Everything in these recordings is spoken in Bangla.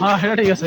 হ্যাঁ সেটা ঠিক আছে।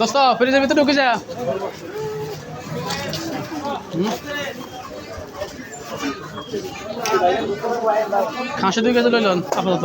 দোস্ত ফ্রিজের ভিতরে ঢুকে যা? খাসি দুই কেজি লইলেন আপাতত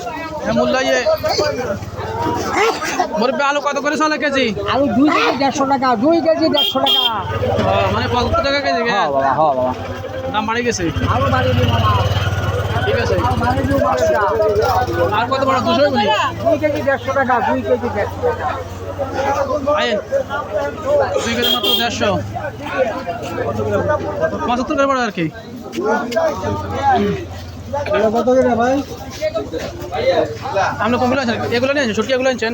মূল্য ইয়ে। মুরব্বী আলু কত করে চলে কেজি? আলু দুই কেজি দেড়শো টাকা দুই কেজি দেড়শো টাকা। মানে কত টাকা কেজি গে? দাম বাড়ি গেছে? আলু বাড়িয়ে দিই মামা ঠিক আছে। আর কত বড় দুশো দুই কেজি দেড়শো টাকা দুই কেজি দেড়শো টাকা। দুই কেজি মাত্র দেড়শো। পঁচাত্তর করে পড়ে আর কি। কত করে ভাই? আপনি কোনগুলো আছেন এগুলো নিয়েছেন ছুটি এগুলো নিয়েছেন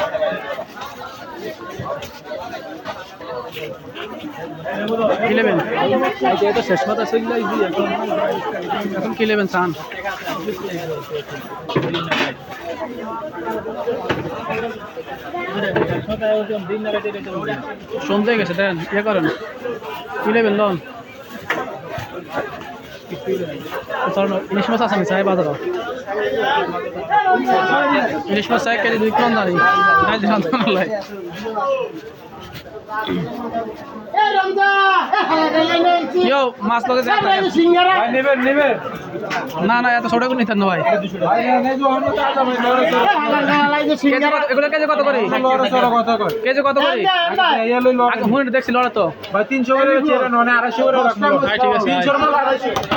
কি নেবেন এখন। কি নেবেন চান? সন্ধে গেছে দেন ইয়ে করেন। কি লোন। ইলিশ মাছ আছে চাই বাজার ইলিশ মাছ চাই কেজি দুই কোন দাঁড়ি নাই ইয়ো মাছ লগে যায় না না এত ছোট নিতেন না ভাই এগুলো কেজি কত করে কেজি কত করে হুনে দেখছি লড়া তো ভাই তিনশো করে আড়াইশো করে ঠিক আছে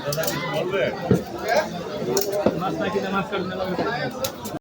তালা পেঁয়াজ একটা আছে